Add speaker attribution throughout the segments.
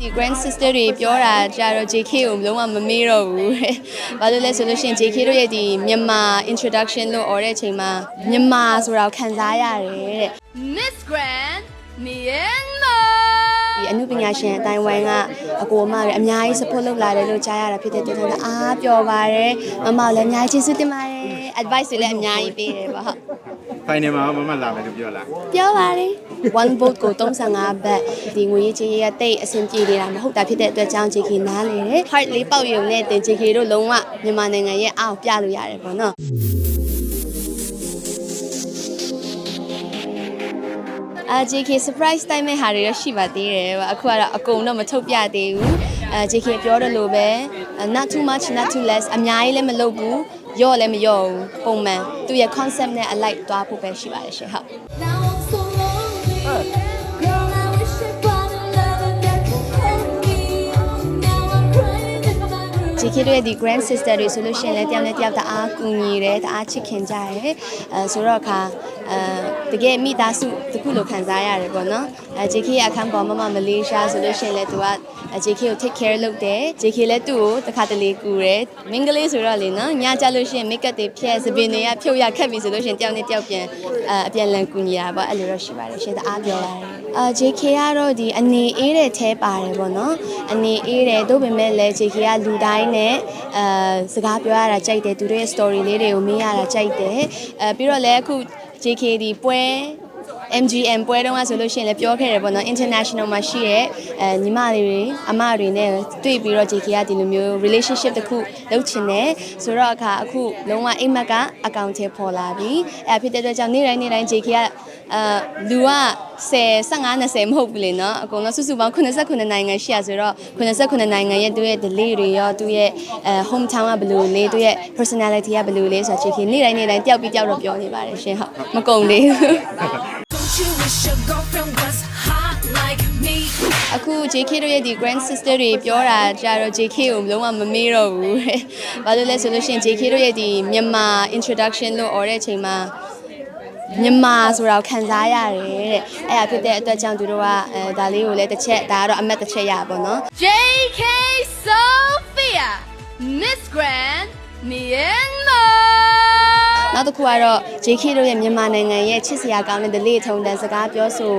Speaker 1: ဒီ grand sister တွေပြောတာကြတော့ JK ကိုလုံးဝမမေ့တော့ဘူးတဲ့။ဘာလို့လဲဆိုလို့ရှိရင် JK တို့ရဲ့ဒီမြန်မာ introduction လို့អော်တဲ့အချိန်မှာမြန်မာဆိုတာကိုခံစားရတယ်တဲ့
Speaker 2: Miss Grand Myanmar
Speaker 1: ဒီအမှုပညာရှင်အတိုင်းဝိုင်းကအကိုအမတွေအများကြီး support လုပ်လာတယ်လို့ကြားရတာဖြစ်တဲ့အတွက်ကြောင့်အားပျော်ပါတယ်မမလည်းအများကြီးကျေးဇူးတင်ပါတယ် advice တွေလည်းအများကြီးပေးတယ်ပေါ့ဟုတ်
Speaker 3: ဖိုင်နယ်မှာမမလာမယ်လို့ပြောလား
Speaker 1: ပြောပါတယ် one vote ကို35ဘတ်ဒီငွေရေးချင်းရေးကတိတ်အဆင်ပြေနေတာမဟုတ်တာဖြစ်တဲ့အတွက်ကြောင့် JK နားလေတယ် heart လေးပေါက်ရုံနဲ့တင် JK တို့လုံးဝမြန်မာနိုင်ငံရဲ့အားကိုပြလို့ရတယ်ပေါ့နော်အာ JK surprise တိုင်းမဲ့ဟာတွေတော့ရှိပါသေးတယ်အခုကတော့အကုန်တော့မထုတ်ပြသေးဘူးအဲ JK ပြောတယ်လို့ပဲ not too much not too less အများကြီးလည်းမလုပ်ဘူး ရော့လည်းမရော့ဘူးပုံမှန်သူရဲ့ concept နဲ့ alike သွားဖို့ပဲရှိပါတယ်ရှင်ဟုတ်
Speaker 4: Now I'm so lonely. Girl, I wish I found a lover that could help me. Now I'm crying in my room.
Speaker 1: JK တို့ရဲ့ဒီ grand sister တွေဆိုလို့ရှိရင်လည်းတယောက်နဲ့တယောက်တအားကူညီတယ်တအားချစ်ခင်ကြတယ်အဲဆိုတော့အခါ အဲတကယ်မိသားစုတစ်ခုလိုခံစားရတယ်ပေါ့နော်အဲ JK ရဲ့အခန်းပေါ်မမမလေးရှားဆိုလို့ရှိရင်လည်းသူကအဲ JK ကို take care လုပ်တယ် JK လည်းသူ့ကိုတစ်ခါတလေကူတယ်မင်္ဂလေးဆိုတော့လေနော်ညကြလို့ရှိရင် make up တွေဖြည့်စပင်တွေကဖြုတ်ရခက်ပြီဆိုလို့ရှိရင်တယောက်နဲ့တယောက်ပြန်အဲအပြန်လန်ကူညီရပါအဲ့လိုတော့ရှိပါတယ်ရှင်တအားပြောပါတယ်အာ JK ကတော့ဒီအနေအေးတဲ့แท้ပါတယ်ပေါ့နော်အနေအေးတယ်တို့ပေမဲ့လည်း JK ကလူတိုင်းနဲ့အဲစကားပြောရတာကြိုက်တယ်သူတို့ရဲ့ story လေးတွေကိုမေးရတာကြိုက်တယ်အဲပြီးတော့လည်းအခု JK ဒီပွဲ MGM ပွဲတုန်းကဆိုလို့ရှိရင်လည်းပြောခဲ့တယ်ပေါ့နော် international မှာရှိရဲ့အဲညီမလေးတွေအမတွေနဲ့တွေ့ပြီးတော့ JK ကဒီလိုမျိုး relationship တစ်ခုလုပ်ချင်တယ်ဆိုတော့အခါအခုလုံးဝအိမ်မက်ကအကောင့်ထဲပေါ်လာပြီအဲဖြစ်တဲ့အတွက်ကြောင့်နေ့တိုင်းနေ့တိုင်း JK ကအဲလူက10 15 20မဟုတ်ဘူးလေနော်အကုန်လုံးစုစုပေါင်း89နိုင်ငံရှိရဆိုတော့89နိုင်ငံရဲ့သူရဲ့ delay တွေရောသူရဲ့အဲ home town ကဘယ်လိုလဲသူရဲ့ personality ကဘယ်လိုလဲဆိုတော့ JK နေ့တိုင်းနေ့တိုင်းတယောက်ပြီးတယောက်တော့ပြောနေပါတယ်ရှင်ဟုတ်မကုန်သေးဘူး အခု JK တို့ရဲ့ဒီ grand sister တွေပြောတာကြတော့ JK ကိုလုံးဝမမေ့တော့ဘူးတဲ့။ဘာလို့လဲဆိုလို့ရှိရင် JK တို့ရဲ့ဒီမြန်မာ introduction လို့អော်တဲ့အချိန်မှာမြန်မာဆိုတာကိုခံစားရတယ်တဲ့။အဲ့ဒါဖြစ်တဲ့အတွက်ကြောင့်သူတို့ကအဲဒါလေးကိုလည်းတစ်ချက်ဒါကတော့အမတ်တစ်ချက်ရပါဘောနော်
Speaker 2: JK Sophia Miss Grand Myanmar ။
Speaker 1: နောက်တစ်ခုကတော့ JK တို့ရဲ့မြန်မာနိုင်ငံရဲ့ချစ်စရာကောင်းတဲ့ delay ထုံတန်စကားပြောဆို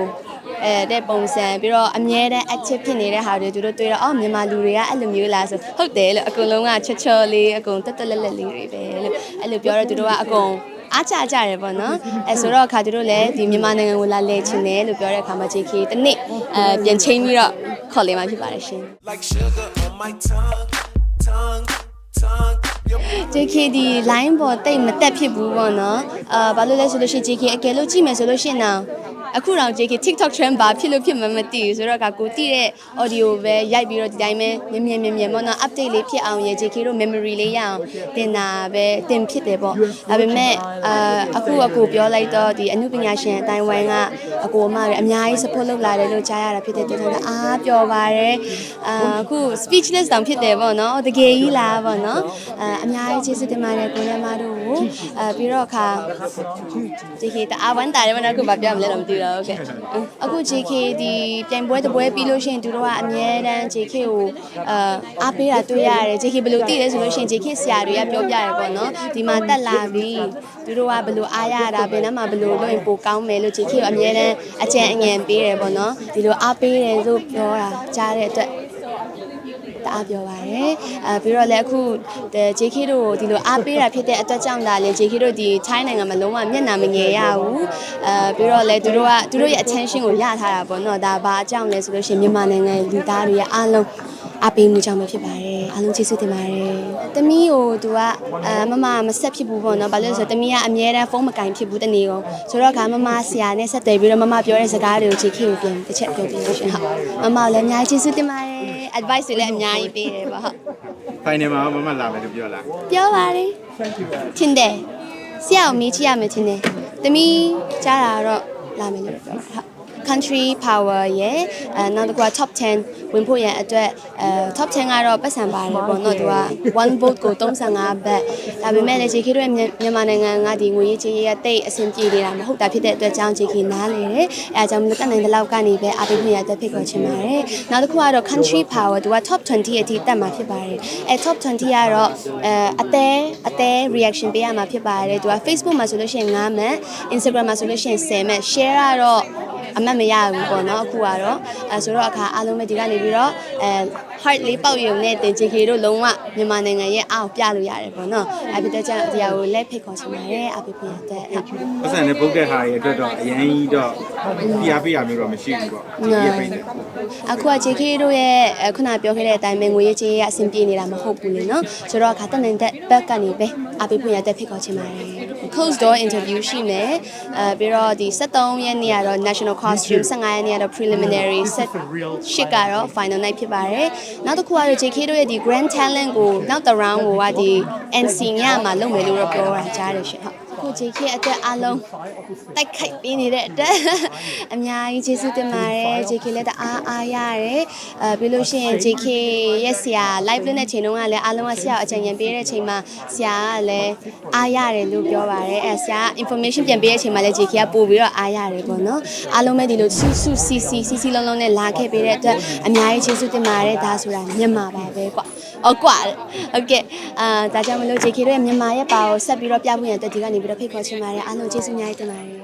Speaker 1: အဲတဲ့ပုံစံပြီးတော့အမြဲတမ်း active ဖြစ်နေတဲ့ဟာတွေသူတို့တွေ့တော့အော်မြန်မာလူတွေကအဲ့လိုမျိုးလားဆိုဟုတ်တယ်လို့အကုန်လုံးကချောချောလေးအကုန်တက်တက်လက်လက်လေးတွေပဲလို့အဲ့လိုပြောတော့သူတို့ကအကုန်အားကြကြတယ်ပေါ့နော်အဲဆိုတော့အခါသူတို့လည်းဒီမြန်မာနိုင်ငံကိုလာလဲချင်တယ်လို့ပြောတဲ့အခါမှာ JK တနေ့အဲပြန်ချင်းပြီးတော့ခေါ်လေမှဖြစ်ပါတယ်ရှင်
Speaker 5: like sugar on my tongue, tongue, tongue. Your
Speaker 1: JK ဒီ line ပေါ်တိတ်မတက်ဖြစ်ဘူးပေါ့နော်အာဘာလို့လဲဆိုလို့ရှိရင် JK အကယ်လို့ကြည့်မယ်ဆိုလို့ရှိရင်တော့ အခုတော့ JK TikTok trend ဘာဖြစ်လို့ဖြစ်မှမသိဘူးဆိုတော့ကကိုတိတဲ့ audio ပဲရိုက်ပြီးတော့ဒီတိုင်းပဲမြင်မြင်မြင်မြင်ပေါ့နော် update လေးဖြစ်အောင်ရေ JK တို့ memory လေးရအောင်တင်တာပဲတင်ဖြစ်တယ်ပေါ့ဒါပေမဲ့အာအခုအကိုပြောလိုက်တော့ဒီအမှုပညာရှင်အတိုင်းဝိုင်းကအကိုအမတွေအများကြီး support လုပ်လာတယ်လို့ကြားရတာဖြစ်တဲ့အတွက်ကြောင့်အားပျော်ပါတယ်အာအခု speechless တောင်ဖြစ်တယ်ပေါ့နော်တကယ်ကြီးလားပေါ့နော်အာအများကြီးကျေးဇူးတင်ပါတယ်ကိုလည်းမတို့ကိုအာပြီးတော့အခါ JK တအားဝမ်းတာတယ်မနော်အခုမပြောမလဲတော့မသိတော့ဟုတ်ကဲ့အခု JK ဒီပြိုင်ပွဲတစ်ပွဲပြီးလို့ရှိရင်သူတို့ကအမြဲတမ်း JK ကိုအာအားပေးတာတွေ့ရတယ် JK ဘယ်လိုတည်လဲဆိုလို့ရှိရင် JK ဆရာတွေကပြောပြရတယ်ပေါ့နော်ဒီမှာတက်လာပြီသူတို့ကဘယ်လိုအားရတာဘယ်နှမှာဘယ်လိုလုပ်ရင်ပိုကောင်းမယ်လို့ JK ကိုအမြဲတမ်းအကြံအဉာဏ်ပေးတယ်ပေါ့နော်ဒီလိုအားပေးတယ်လို့ပြောတာကြားတဲ့အတွက် တအားပြောပါရယ်အဲပြီးတော့လည်းအခုတဲ့ JK တို့ကိုဒီလိုအားပေးတာဖြစ်တဲ့အတွက်ကြောင့်ဒါလည်း JK တို့ဒီ Thai နိုင်ငံမှာလုံးဝမျက်နှာမငယ်ရဘူးအဲပြီးတော့လည်းသူတို့ကသူတို့ရဲ့ attention ကိုရထားတာပေါ့နော်ဒါဘာအကြောင်းလဲဆိုလို့ရှိရင်မြန်မာနိုင်ငံလူသားတွေရဲ့အားလုံးအပေးမှုကြောင့်ပဲဖြစ်ပါတယ်အားလုံးကျေးဇူးတင်ပါတယ်တမီးကိုသူကအဲမမမဆက်ဖြစ်ဘူးပေါ့နော်ဘာလို့လဲဆိုတော့တမီးကအမြဲတမ်းဖုန်းမကင်ဖြစ်ဘူးတနေ့ကုန်ဆိုတော့ကမမဆရာနဲ့ဆက်တယ်ပြီးတော့မမပြောတဲ့စကားတွေကို JK ကိုပြန်တစ်ချက်ပြောပြလို့ရှင်ဟုတ်မမလည်းအများကြီးကျေးဇူးတင်ပါတယ် advice တွေလည်းအများကြီးပေးတယ်ပေါ့ဟုတ်
Speaker 3: ဖိုင်နယ်မှာမမလာမယ်လို့ပြောလား
Speaker 1: ပြောပါလေထင်တယ်ဆရာကိုမေးကြည့်ရမယ်ထင်တယ်သမီးကြားတာကတော့လာမယ်လို့ပြောတာဟုတ် country power ရဲ့အဲနောက်တစ်ခုက top 10ဝင်ဖို့ရန်အတွက်အဲ top 10ကတော့ပတ်စံပါတယ်ပေါ့နော်သူက1 vote ကို35ဘတ်ဒါပေမဲ့လည်း JK တို့ရဲ့မြန်မာနိုင်ငံကဒီငွေရေးချေးရေးကတိတ်အဆင်ပြေနေတာမဟုတ်တာဖြစ်တဲ့အတွက်ကြောင့် JK နားလေတယ်အဲအကြောင်းမလို့တက်နိုင်တဲ့လောက်ကနေပဲအားပေးခွင့်ရတဲ့ဖိတ်ခေါ်ချင်ပါတယ်နောက်တစ်ခုကတော့ country power သူက top 20အထိတက်မှာဖြစ်ပါတယ်အဲ top 20ကတော့အဲအသေးအသေး reaction ပေးရမှာဖြစ်ပါတယ်သူက Facebook မှာဆိုလို့ရှိရင်9မှတ် Instagram မှာဆိုလို့ရှိရင်10မှတ် share ကတော့ အမှတ်မရဘူးပေါ့နော်အခုကတော့အဲဆိုတော့အခါအားလုံးပဲဒီကနေပြီးတော့အဲ heart လေးပေါက်ရုံနဲ့တင် JK တို့လုံးဝမြန်မာနိုင်ငံရဲ့အားကိုပြလို့ရတယ်ပေါ့နော်အဲဖြစ်တဲ့ကြောင့်ဒီဟာကိုလက်ဖိတ်ခေါ်ချင်ပါတယ်အပိပိရတဲ့ဟုတ်
Speaker 3: ပတ်စံနဲ့ပုတ်တဲ့ဟာရဲ့အတွက်တော့အရင်ကြီးတော့ပြားပြရမျိုးတော့မရှိဘူးပေါ့ဒီရဲ့ပိတ်တယ်
Speaker 1: အခုက JK တို့ရဲ့အဲခုနပြောခဲ့တဲ့အတိုင်းပဲငွေရေးချေးရေးကအဆင်ပြေနေတာမဟုတ်ဘူးလေနော်ဆိုတော့အခါတက်နိုင်တဲ့ဘက်ကနေပဲအပိပိရတဲ့ဖိတ်ခေါ်ချင်ပါတယ် close door interview ရှိမယ်အဲပြီးတော့ဒီ73ရက်နေ့ကတော့ national costume 15ရက်နေ့ကတော့ preliminary set ရှစ်ကတော့ final night ဖြစ်ပါတယ်နောက်တစ်ခုကတော့ JK တို့ရဲ့ဒီ grand talent ကိုနောက်တစ် round ကိုကဒီ NC ညမှာလုပ်မယ်လို့တော့ပြောတာကြားတယ်ရှင်ဟုတ် အခု JK အတွက်အားလုံးတိုက်ခိုက်ပေးနေတဲ့အတွက်အများကြီးကျေးဇူးတင်ပါတယ် JK လည်းတအားအားရတယ်အဲပြီးလို့ရှိရင် JK ရဲ့ဆရာ live လုပ်တဲ့ချိန်တုန်းကလည်းအားလုံးကဆရာကိုအကြံဉာဏ်ပေးတဲ့ချိန်မှာဆရာကလည်းအားရတယ်လို့ပြောပါတယ်အဲဆရာက information ပြန်ပေးတဲ့ချိန်မှာလည်း JK ကပို့ပြီးတော့အားရတယ်ပေါ့နော်အားလုံးပဲဒီလိုစုစုစီစီစီစီလုံးလုံးနဲ့လာခဲ့ပေးတဲ့အတွက်အများကြီးကျေးဇူးတင်ပါတယ်ဒါဆိုတာမြန်မာပါပဲကွာဟုတ်ကွာဟုတ်ကဲ့အာဒါကြောင့်မလို့ JK တို့ရဲ့မြန်မာရဲ့ပါကိုဆက်ပြီးတော့ပြဖို့ရတဲ့ဒီကနေပြီးတော့ဖိတ်ခေါ်ချင်ပါတယ်အားလုံးကျေးဇူးအများကြီးတင်ပါတယ်